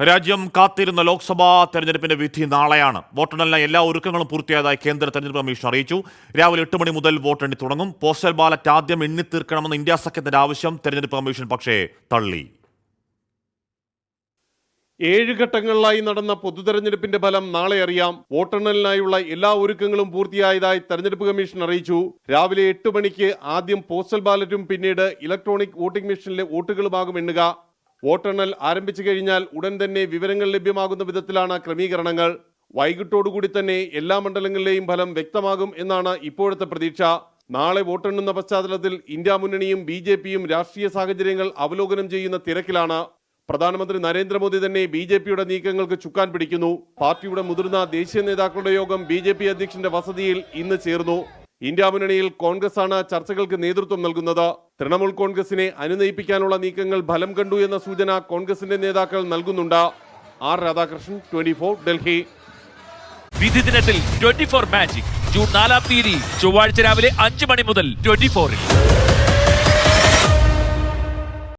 രാജ്യം കാത്തിരുന്ന ലോക്സഭാ തെരഞ്ഞെടുപ്പിന്റെ വിധി നാളെയാണ്. വോട്ടെണ്ണലിന് എല്ലാ ഒരുക്കങ്ങളും പൂർത്തിയായതായി കേന്ദ്ര തെരഞ്ഞെടുപ്പ് കമ്മീഷൻ അറിയിച്ചു. രാവിലെ എട്ട് മണി മുതൽ വോട്ടെണ്ണി തുടങ്ങും. പോസ്റ്റൽ ബാലറ്റ് ആദ്യം എണ്ണിത്തീർക്കണമെന്ന ഇന്ത്യ സഖ്യത്തിന്റെ ആവശ്യം തെരഞ്ഞെടുപ്പ് കമ്മീഷൻ പക്ഷേ തള്ളി. ഏഴ് ഘട്ടങ്ങളിലായി നടന്ന പൊതുതെരഞ്ഞെടുപ്പിന്റെ ഫലം നാളെ അറിയാം. വോട്ടെണ്ണലിനായുള്ള എല്ലാ ഒരുക്കങ്ങളും പൂർത്തിയായതായി തെരഞ്ഞെടുപ്പ് കമ്മീഷൻ അറിയിച്ചു. രാവിലെ എട്ട് മണിക്ക് ആദ്യം പോസ്റ്റൽ ബാലറ്റും പിന്നീട് ഇലക്ട്രോണിക് വോട്ടിംഗ് മെഷീനിലെ വോട്ടുകളുമാകും എണ്ണുക. വോട്ടെണ്ണൽ ആരംഭിച്ചു കഴിഞ്ഞാൽ ഉടൻ തന്നെ വിവരങ്ങൾ ലഭ്യമാകുന്ന വിധത്തിലാണ് ക്രമീകരണങ്ങൾ. വൈകിട്ടോടുകൂടി തന്നെ എല്ലാ മണ്ഡലങ്ങളിലെയും ഫലം വ്യക്തമാകും എന്നാണ് ഇപ്പോഴത്തെ പ്രതീക്ഷ. നാളെ വോട്ടെണ്ണുന്ന പശ്ചാത്തലത്തിൽ ഇന്ത്യ മുന്നണിയും ബി ജെ പിയും രാഷ്ട്രീയ സാഹചര്യങ്ങൾ അവലോകനം ചെയ്യുന്ന തിരക്കിലാണ്. പ്രധാനമന്ത്രി നരേന്ദ്രമോദി തന്നെ ബി ജെ പിയുടെ നീക്കങ്ങൾക്ക് ചുക്കാൻ പിടിക്കുന്നു. പാർട്ടിയുടെ മുതിർന്ന ദേശീയ നേതാക്കളുടെ യോഗം ബി ജെ പി അധ്യക്ഷന്റെ വസതിയിൽ ഇന്ന് ചേർന്നു. ഇന്ത്യ മുന്നണിയിൽ കോൺഗ്രസ് ആണ് ചർച്ചകൾക്ക് നേതൃത്വം നൽകുന്നത്. തൃണമൂൽ കോൺഗ്രസിനെ അനുനയിപ്പിക്കാനുള്ള നീക്കങ്ങൾ ഫലം കണ്ടു എന്ന സൂചന കോൺഗ്രസിന്റെ നേതാക്കൾ നൽകുന്നുണ്ട്. R Radhakrishnan twenty four Delhi. വിധി ദിനത്തിൽ ട്വന്റി ഫോർ മാജിക്. ജൂൺ നാലാം തീയതി ചൊവ്വാഴ്ച രാവിലെ അഞ്ച് മണി മുതൽ ട്വന്റി ഫോറിൽ.